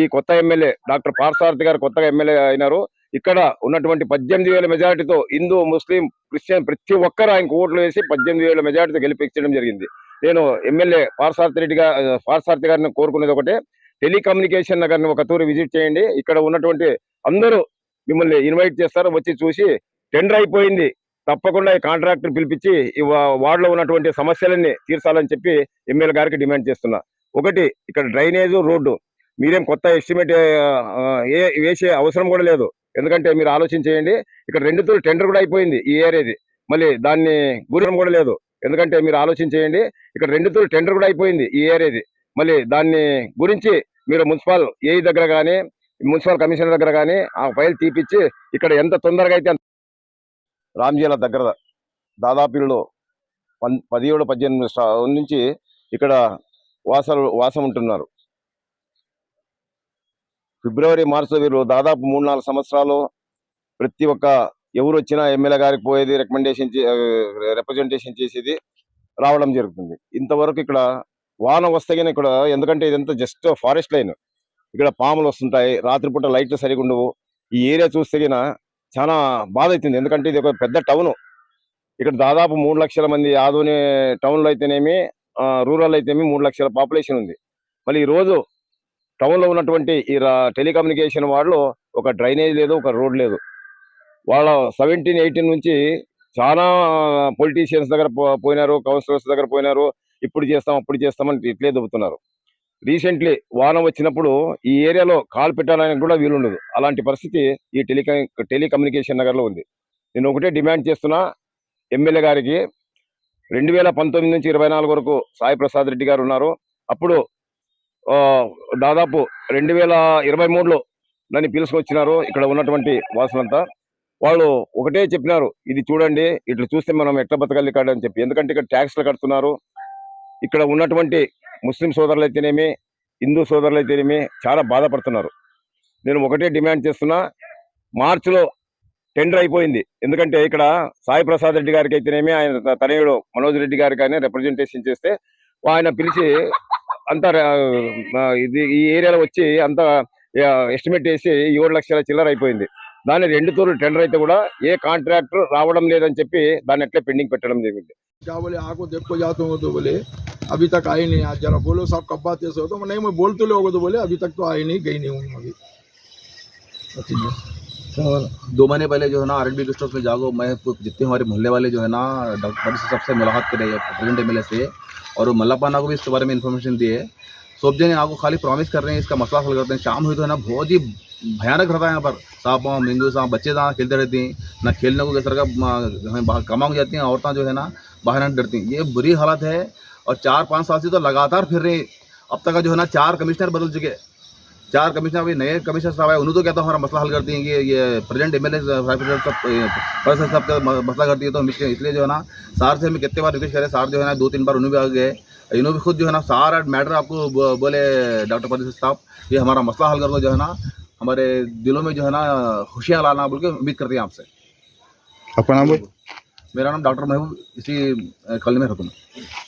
ఈ కొత్త MLA doctor Parthasarathi గారు కొత్తగా ఎమ్మెల్యే అయినారు. ఇక్కడ ఉన్నటువంటి పద్దెనిమిది వేల మెజారిటీతో హిందూ ముస్లిం క్రిస్టియన్ ప్రతి ఒక్కరు ఆయనకు ఓట్లు వేసి పద్దెనిమిది వేల మెజారిటీతో గెలిపించడం జరిగింది. నేను ఎమ్మెల్యే పార్సారథి రెడ్డి గారు పార్సారథి గారిని కోరుకునేది ఒకటే టెలికమ్యూనికేషన్ నగర్ని ఒక తూరు విజిట్ చేయండి. ఇక్కడ ఉన్నటువంటి అందరూ మిమ్మల్ని ఇన్వైట్ చేస్తారు వచ్చి చూసి టెండర్ అయిపోయింది. తప్పకుండా ఈ కాంట్రాక్టర్ పిలిపించి ఈ వార్డులో ఉన్నటువంటి సమస్యలన్నీ తీర్చాలని చెప్పి ఎమ్మెల్యే గారికి డిమాండ్ చేస్తున్నా. ఒకటి ఇక్కడ డ్రైనేజ్ రోడ్డు. మీరేం కొత్త ఎస్టిమేట్ ఏ వేసే అవసరం కూడా లేదు. ఎందుకంటే మీరు ఆలోచన చేయండి ఇక్కడ రెండు తూరు టెండర్ కూడా అయిపోయింది ఈ ఏరియాది మళ్ళీ దాన్ని గురం కూడా లేదు. ఎందుకంటే మీరు ఆలోచన చేయండి ఇక్కడ రెండు తూరు టెండర్ కూడా అయిపోయింది ఈ ఏరియాది మళ్ళీ దాన్ని గురించి మీరు మున్సిపల్ ఏఈ దగ్గర కానీ మున్సిపల్ కమిషనర్ దగ్గర కానీ ఆ ఫైల్ తీపిచ్చి ఇక్కడ ఎంత తొందరగా అయితే అంత- రామ్జీల దగ్గర దాదాపులు పన్- పదిహేడు పద్దెనిమిది నుంచి ఇక్కడ వాసాలు వాసం ఉంటున్నారు. ఫిబ్రవరి మార్చి వీరు దాదాపు మూడు నాలుగు సంవత్సరాలు ప్రతి ఒక్క ఎవరు వచ్చినా ఎమ్మెల్యే గారికి పోయేది రికమెండేషన్ రిప్రజెంటేషన్ చేసేది రావడం జరుగుతుంది. ఇంతవరకు ఇక్కడ వాన వస్తే ఇక్కడ ఎందుకంటే ఇదంతా జస్ట్ ఫారెస్ట్ లైన్ ఇక్కడ పాములు వస్తుంటాయి రాత్రిపూట లైట్లు సరిగా ఉండవు. ఈ ఏరియా చూస్తే గిన చాలా బాధ అవుతుంది ఎందుకంటే ఇది ఒక పెద్ద టౌన్ ఇక్కడ దాదాపు మూడు లక్షల మంది ఆదోని టౌన్లో అయితేనేమి రూరల్ అయితేనేమి మూడు లక్షల పాపులేషన్ ఉంది. మళ్ళీ ఈ రోజు టౌన్లో ఉన్నటువంటి ఈ టెలికమ్యూనికేషన్ వాళ్ళు ఒక డ్రైనేజ్ లేదు ఒక రోడ్ లేదు. వాళ్ళ సెవెంటీన్ ఎయిటీన్ నుంచి చాలా పొలిటీషియన్స్ దగ్గర పో- పోయినారు కౌన్సిలర్స్ దగ్గర పోయినారు ఇప్పుడు చేస్తాం అప్పుడు చేస్తామని ఇట్లే దొబ్బుతున్నారు రీసెంట్లీ వాన వచ్చినప్పుడు ఈ ఏరియాలో కాల్ పెట్టాలని కూడా వీలుండదు. అలాంటి పరిస్థితి ఈ టెలిక టెలికమ్యూనికేషన్ నగర్లో ఉంది. నేను ఒకటే డిమాండ్ చేస్తున్నా ఎమ్మెల్యే గారికి. రెండు వేల పంతొమ్మిది నుంచి ఇరవై నాలుగు వరకు సాయి ప్రసాద్ రెడ్డి గారు ఉన్నారు. అప్పుడు దాదాపు రెండు వేల ఇరవై మూడులో నన్ను పిలుచుకొచ్చినారు ఇక్కడ ఉన్నటువంటి వాసులంతా. వాళ్ళు ఒకటే చెప్పినారు ఇది చూడండి ఇట్లా చూస్తే మనం ఎట్లా బతకాలి కాదు అని చెప్పి. ఎందుకంటే ఇక్కడ ట్యాక్స్లు కడుతున్నారు. ఇక్కడ ఉన్నటువంటి ముస్లిం సోదరులు అయితేనేమి హిందూ సోదరులు అయితేనేమి చాలా బాధపడుతున్నారు. నేను ఒకటే డిమాండ్ చేస్తున్నా మార్చిలో టెండర్ అయిపోయింది. ఎందుకంటే ఇక్కడ సాయి ప్రసాద్ రెడ్డి గారికి అయితేనేమి ఆయన తనయుడు మనోజ్ రెడ్డి గారికి ఆయన రిప్రజెంటేషన్ చేస్తే ఆయన పిలిచి అంత ఇది ఈ ఏరియాలో వచ్చి అంత ఎస్టిమేట్ చేసి ఏడు లక్షల చిల్లర అయిపోయింది దాన్ని రెండు తూర్లు టెండర్ అయితే కూడా ఏ కాంట్రాక్టర్ రావడం లేదని చెప్పి దాన్ని ఎట్లా పెండింగ్ పెట్టడం జరిగింది क्या बोले आको देखो जाते हो तो बोले अभी तक आई नहीं आज जरा बोलो साहब कब बात ऐसे हो तो नहीं मैं बोलते लोग तो बोले अभी तक तो आई नहीं गई नहीं हूँ अभी ठीक है और दो महीने पहले जो है ना आर एन बी गेस्ट में जागो मैं तो जितने हमारे मोहल्ले वाले जो है ना, डॉक्टर सबसे मुलाकात करे प्रेसिडेंट एम से, और मल्लापाना को भी इसके बारे में इन्फॉर्मेशन दिए सब जने आपको खाली प्रॉमिस कर रहे हैं, इसका मसला हल करते हैं शाम हुई तो है ना, बहुत ही भयानक रहता है यहाँ पर सांप वाम डेंगू सांप, बच्चे जहाँ खेलते रहते हैं, ना खेलने को तरह का बाहर कमांग जाती हैं, औरतें जो है ना, बाहर नहीं डरती हैं। ये बुरी हालत है, और चार पाँच साल से तो लगातार फिर रहे अब तक का जो है ना, चार कमिश्नर बदल चुके हैं। चार कमिश्नर अभी नए कमिश्नर साहब आए उन्होंने तो कहता हूँ हमारा मसला हल करती हैं कि ये प्रेजेंट एम एल ए सब साहब का मसला करती है तो हम इसलिए जो है ना सार से हमें कितने बार रिक्वेस्ट करें सार जो है ना दो तीन बार उन्हें भी आ गए। इन्होंने भी खुद जो है ना सारा मैटर आपको बोले डॉक्टर पटेल साहब ये हमारा मसला हल कर दो जो है ना हमारे दिलों में जो है ना खुशियाँ लाना बोल के उम्मीद करते हैं आपसे। अपना नाम मेरा नाम डॉक्टर महबूब इसी कॉलोनी में रहता हूँ